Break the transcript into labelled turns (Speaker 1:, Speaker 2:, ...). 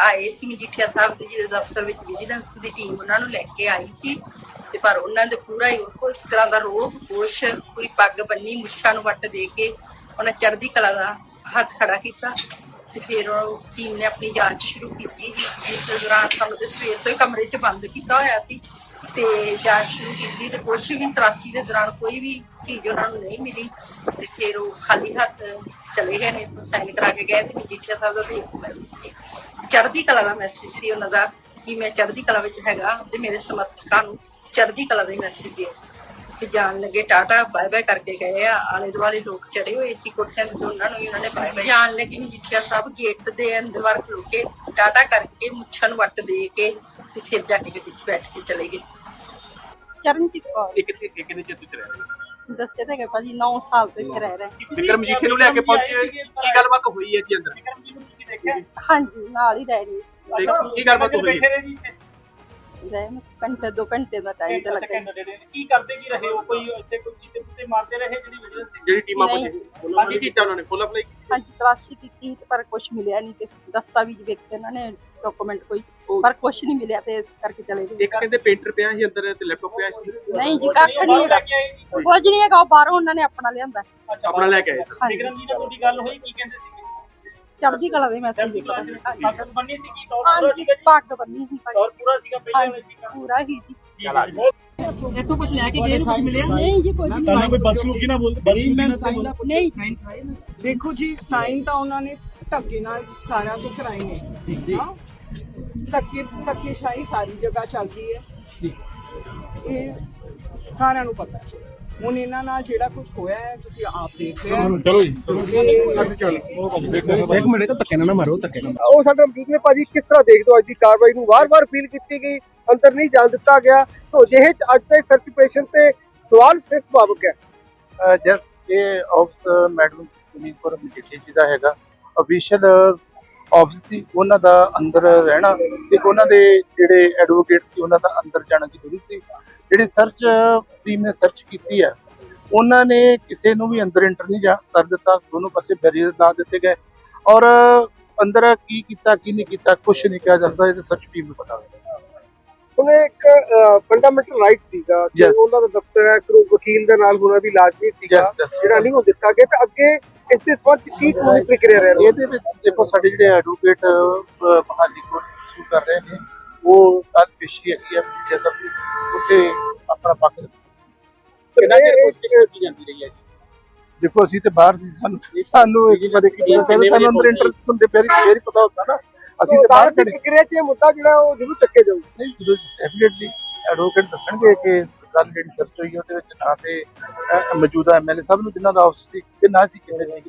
Speaker 1: ਆਏ ਸੀ ਮਜੀਠੀਆ ਸਾਹਿਬ ਦੇ ਜਿਹੜੇ ਦਫ਼ਤਰ ਵਿੱਚ ਵਿਜੀਲੈਂਸ ਦੀ ਟੀਮ ਉਹਨਾਂ ਨੂੰ ਲੈ ਕੇ ਆਈ ਸੀ। ਤੇ ਪਰ ਉਹਨਾਂ ਦੇ ਪੂਰਾ ਹੀ ਉਹ ਇਸ ਤਰ੍ਹਾਂ ਦਾ ਰੋਹ ਗੋਸ਼ ਪੂਰੀ ਪੱਗ ਬੰਨੀ, ਮੁੱਛਾਂ ਨੂੰ ਵੱਟ ਦੇ ਕੇ ਉਹਨਾਂ ਚੜ੍ਹਦੀ ਕਲਾ ਦਾ ਹੱਥ ਖੜਾ ਕੀਤਾ ਤੇ ਫਿਰ ਉਹ ਟੀਮ ਨੇ ਆਪਣੀ ਜਾਂਚ ਸ਼ੁਰੂ ਕੀਤੀ ਜੀ ਦੌਰਾਨ ਸਾਨੂੰ ਤੇ ਸਵੇਰ ਤੋਂ ਹੀ ਕਮਰੇ 'ਚ ਬੰਦ ਕੀਤਾ ਹੋਇਆ ਸੀ ਤੇ ਜਾਂਚ ਸ਼ੁਰੂ ਕੀਤੀ ਤੇ ਕੁਛ ਵੀ ਤਰਾਸ਼ੀ ਦੇ ਦੌਰਾਨ ਕੋਈ ਵੀ ਚੀਜ਼ ਉਹਨਾਂ ਨੂੰ ਨਹੀਂ ਮਿਲੀ ਤੇ ਫਿਰ ਉਹ ਖਾਲੀ ਹੱਥ ਚਲੇ ਗਏ ਨੇ ਤੋਂ ਸਾਈਨ ਕਰਾ ਕੇ ਗਏ ਤੇ ਮਜੀਠੀਆ ਸਾਹਿਬ ਦਾ ਤੇ ਮੈਸੇਜ ਚੜ੍ਹਦੀ ਕਲਾ ਦਾ ਮੈਸੇਜ ਸੀ ਉਹਨਾਂ ਦਾ ਕਿ ਮੈਂ ਚੜ੍ਹਦੀ ਕਲਾ ਵਿੱਚ ਹੈਗਾ ਤੇ ਮੇਰੇ ਸਮਰਥਕਾਂ ਨੂੰ ਚੜ੍ਹਦੀ ਕਲਾ ਦਾ ਮੈਸੇਜ ਦਿਓ। ਤੇ ਜਾਣ ਲੱਗੇ ਟਾਟਾ ਬਾਏ ਬਾਏ ਕਰਕੇ ਗਏ ਆ ਆਲੇ ਦੁਆਲੇ ਲੋਕ ਚੜੇ ਹੋਏ ਸੀ ਕੋਠਿਆਂ ਤੇ ਦੋਨਾਂ ਨੂੰ ਉਹਨਾਂ ਨੇ ਬਾਏ ਬਾਏ। ਜਾਣ ਲੱਗੇ ਮਜੀਠੀਆ ਸਾਹਿਬ ਗੇਟ ਦੇ ਅੰਦਰ ਵਰ ਖਲੋ ਕੇ ਟਾਟਾ ਕਰਕੇ ਮੁੱਛਾਂ ਨੂੰ ਵੱਟ ਦੇ ਕੇ ਤੇ ਫਿਰ ਜਾ ਕੇ ਗੱਡੀ 'ਚ ਬੈਠ ਕੇ ਚਲੇ ਗਏ।
Speaker 2: ਚਰਨਜੀਤ ਕੌਰ।
Speaker 3: ਇਹ ਕਿੱਥੇ ਇਹ ਕਿਹਦੇ ਚਿੱਤ ਚ ਰਹਿ ਰਹੇ
Speaker 2: ਦੱਸੇ ਤੇ ਭਾਜੀ 9 ਸਾਲ ਤੋਂ ਇੱਥੇ ਰਹਿ ਰਹੇ।
Speaker 3: ਵਿਕਰਮ ਮਜੀਠੇ ਨੂੰ ਲੈ ਕੇ ਪਹੁੰਚੇ ਕੀ ਗੱਲਬਾਤ ਹੋਈ ਹੈ ਜੀ ਅੰਦਰ?
Speaker 2: ਹਾਂਜੀ ਨਾਲ ਹੀ ਰਹਿ ਰਹੇ
Speaker 3: ਤੇ ਕੀ ਗੱਲਬਾਤ ਹੋਈ ਹੈ
Speaker 2: ਰਹਿ ਨੂੰ ਘੰਟੇ ਦੋ ਘੰਟੇ ਦਾ ਟਾਈਮ ਤੇ ਲੱਗਾ
Speaker 4: ਕੀ ਕਰਦੇ ਕੀ ਰਹੇ ਹੋ? ਕੋਈ ਇੱਥੇ ਕੋਈ ਚੀਤੇ ਪੁੱਤੇ ਮਾਰਦੇ ਰਹੇ ਜਿਹੜੀ ਵਿਜੀਲੈਂਸ ਸੀ
Speaker 3: ਜਿਹੜੀ ਟੀਮਾਂ
Speaker 2: ਨਹੀਂ।
Speaker 3: ਪਹੁੰਚੀ ਉਹਨਾਂ ਕੀ ਕੀਤਾ ਉਹਨਾਂ ਨੇ? ਫੁੱਲ ਅਪਲਾਈ
Speaker 2: ਹਾਂਜੀ ਤਲਾਸ਼ੀ ਕੀਤੀ ਤੇ ਪਰ ਕੁਝ ਮਿਲਿਆ ਨਹੀਂ ਤੇ ਦਸਤਾਵੇਜ਼ ਵੇਖੇ ਇਹਨਾਂ ਨੇ ਡਾਕੂਮੈਂਟ ਕੋਈ ਪਰ ਕੁਝ ਨਹੀਂ ਮਿਲਿਆ ਤੇ ਇਸ ਕਰਕੇ ਚਲੇ ਗਏ।
Speaker 3: ਇੱਕ ਕਹਿੰਦੇ ਪੇਂਟਰ ਪਿਆ ਸੀ ਅੰਦਰ ਤੇ ਲੈਪਟਾਪ ਪਿਆ ਸੀ।
Speaker 2: ਨਹੀਂ ਜੀ ਕੱਖ ਨਹੀਂ ਹੈਗਾ। ਕੁਝ ਨਹੀਂ ਹੈਗਾ ਉਹ ਬਾਹਰੋਂ ਉਹਨਾਂ ਨੇ ਆਪਣਾ ਲਿਆਂਦਾ।
Speaker 3: ਆਪਣਾ ਲੈ ਕੇ ਆਏ ਸਰ
Speaker 2: ਹਾਂਜੀ।
Speaker 4: ਵਿਕਰਮ ਜੀ ਨਾਲ ਤੁਹਾਡੀ ਗੱਲ ਹੋਈ ਕੀ ਕਹਿੰਦੇ ਸੀ?
Speaker 2: ਚੜ੍ਹਦੀ ਕਲਾ ਦੇ ਮੈਸੇਜ
Speaker 4: ਬੰਨੀ ਸੀ ਕੀ ਤੌਰ ਪੂਰਾ
Speaker 2: ਹਾਂਜੀ
Speaker 4: ਸੀਗਾ ਜੀ।
Speaker 2: ਪੱਗ ਬੰਨੀ ਸੀ ਭਾਈ।
Speaker 4: ਤੌਰ ਪੂਰਾ ਸੀਗਾ ਪਹਿਲਾਂ ਵਾਲੇ
Speaker 2: ਹਾਂਜੀ
Speaker 4: ਸੀਗਾ।
Speaker 2: ਪੂਰਾ ਹੀ ਜੀ
Speaker 1: ਇੱਥੋਂ ਕੁਝ ਲੈ ਕੇ ਗਏ ਕੁਝ ਮਿਲਿਆ?
Speaker 2: ਨਹੀਂ ਜੀ ਕੁਝ ਨਹੀਂ।
Speaker 5: ਪਹਿਲਾਂ ਕੋਈ ਬਦਸਲੂਕੀ ਨਾ ਬੋਲ
Speaker 2: ਨਹੀਂ
Speaker 6: ਦੇਖੋ ਜੀ ਸਾਈਨ ਤਾਂ ਉਹਨਾਂ ਨੇ ਧੱਕੇ ਨਾਲ ਸਾਰਾ ਕੁਝ ਕਰਾਏ ਨੇ। ਹਾਂ। ਧੱਕੇ ਧੱਕੇਸ਼ਾਹੀ ਸਾਰੀ ਜਗ੍ਹਾ ਚੱਲਦੀ ਹੈ। ਇਹ ਸਾਰਿਆਂ ਨੂੰ ਪਤਾ ਹੈ। ਹੁਣ ਇਹਨਾਂ ਨਾਲ ਜਿਹੜਾ ਕੁਝ ਹੋਇਆ ਹੈ ਤੁਸੀਂ ਆਪ ਦੇਖ ਰਹੇ ਹੋ।
Speaker 5: ਚਲੋ ਜੀ। ਇੱਕ ਮਿੰਟ ਤਾਂ ਧੱਕੇ ਨਾਲ ਨਾ ਮਾਰੋ ਧੱਕੇ ਨਾਲ।
Speaker 7: ਉਹ ਸਾਡਾ ਮੌਜੂਦ ਨੇ ਭਾਜੀ ਕਿਸ ਤਰ੍ਹਾਂ ਦੇਖਦੇ ਹੋ ਅੱਜ ਦੀ ਕਾਰਵਾਈ ਨੂੰ? ਵਾਰ-ਵਾਰ ਅਪੀਲ ਕੀਤੀ ਗਈ ਅੰਦਰ ਨਹੀਂ ਜਾਣ ਦਿੱਤਾ ਗਿਆ। ਤੋ ਜਿਹੇ 'ਚ ਅੱਜ ਦੇ ਸਰਚ ਪੇਸ਼ੈਂਟ ਤੇ ਸਵਾਲ ਫਿਰ ਸੁਭਾਵਕ ਹੈ।
Speaker 8: ਜਸ ਇਹ ਆਫਿਸ ਮੈਡਮ ਸੁਨੀਤਪੁਰ ਮਜੀਠੀ ਜੀ ਦਾ ਹੈਗਾ। ਅਫੀਸ਼ੀਅਲ ਆਫਿਸ ਸੀ ਉਹਨਾਂ ਦਾ ਅੰਦਰ ਰਹਿਣਾ ਤੇ ਉਹਨਾਂ ਦੇ ਜਿਹੜੇ ਐਡਵੋਕੇਟ ਸੀ ਉਹਨਾਂ ਦਾ ਅੰਦਰ ਜਾਣਾ ਜ਼ਰੂਰੀ ਸੀ। ਜਿਹੜੀ ਸਰਚ ਟੀਮ ਨੇ ਸਰਚ ਕੀਤੀ ਹੈ, ਉਹਨਾਂ ਨੇ ਕਿਸੇ ਨੂੰ ਵੀ ਅੰਦਰ ਇੰਟਰ ਨਹੀਂ ਜਾ ਕਰ ਦਿੱਤਾ, ਦੋਨੋਂ ਪਾਸੇ ਬੈਰੀਅਰ ਲਾ ਦਿੱਤੇ ਗਏ। ਔਰ ਅੰਦਰ ਕੀ ਕੀਤਾ, ਕੀ ਨਹੀਂ ਕੀਤਾ ਕੁਝ ਨਹੀਂ ਕਿਹਾ ਜਾਂਦਾ, ਇਹ ਤਾਂ ਸਰਚ ਟੀਮ ਨੂੰ ਪਤਾ ਹੋਵੇਗਾ
Speaker 7: ਉਹਨੇ ਇੱਕ ਫੰਡਾਮੈਂਟਲ ਰਾਈਟ ਸੀਗਾ ਕਿ
Speaker 8: Yes.
Speaker 7: ਉਹਨਾਂ ਦਾ ਦਫ਼ਤਰ ਹੈ ਕਿ ਉਹ ਵਕੀਲ ਦੇ ਨਾਲ ਹੋਣਾ ਵੀ ਲਾਜ਼ਮੀ ਸੀਗਾ. ਜਿਹੜਾ ਨਹੀਂ ਉਹ ਦਿੱਤਾ ਗਿਆ ਤੇ ਅੱਗੇ ਇਸ ਦੇ ਸੰਬੰਧ ਕੀ ਕਾਨੂੰਨੀ ਪ੍ਰਕਿਰਿਆ ਰਹਿ ਰਹੀ ਹੈ?
Speaker 8: ਇਹਦੇ ਵਿੱਚ ਦੇਖੋ ਸਾਡੇ ਜਿਹੜੇ ਐਡਵੋਕੇਟ ਬਹਾਲੀ ਕੋਰਟ ਇਸ਼ੂ ਕਰ ਰਹੇ ਨੇ ਉਹ ਕੱਲ ਪੇਸ਼ੀ ਹੈਗੀ ਹੈ ਜੇ ਸਭ ਉੱਥੇ ਆਪਣਾ ਪੱਖ
Speaker 4: ਕਿੰਨਾ ਚਿਰ ਕੋਸ਼ਿਸ਼ ਕੀਤੀ ਜਾਂਦੀ ਰਹੀ ਹੈ ਜੀ।
Speaker 8: ਦੇਖੋ ਅਸੀਂ ਤੇ ਬਾਹਰ ਸੀ ਸਾਨੂੰ ਸਾਨੂੰ ਇੱਕ ਵਾਰ ਇੱਕ ਸਾਨੂੰ ਅੰਦਰ ਇੰਟਰਸਟ ਹੁੰਦੇ ਫੇਰ ਹੀ ਪਤਾ ਹੁੰਦਾ ਨਾ। ਅਸੀਂ ਤੇ ਬਾਹਰ ਖੜੇ।
Speaker 7: ਪ੍ਰਕਿਰਿਆ 'ਚ ਇਹ ਮੁੱਦਾ ਜਿਹੜਾ ਉਹ ਜ਼ਰੂਰ ਚੱਕੇ ਜਾਊ।
Speaker 8: ਨਹੀਂ ਜਦੋਂ ਡੈਫੀਨਿਟਲੀ ਐਡਵੋਕੇਟ ਦੱਸਣਗੇ ਕਿ ਗੱਲ ਜਿਹੜੀ ਸਰਚ ਹੋਈ ਉਹਦੇ ਵਿੱਚ ਨਾ ਤੇ ਮੌਜੂਦਾ ਐਮਐਲਏ ਸਾਹਿਬ ਨੂੰ ਜਿਨ੍ਹਾਂ ਦਾ ਆਫਿਸ ਸੀ ਨਾ ਸੀ ਕਿੰਨੇ ਨਹੀਂ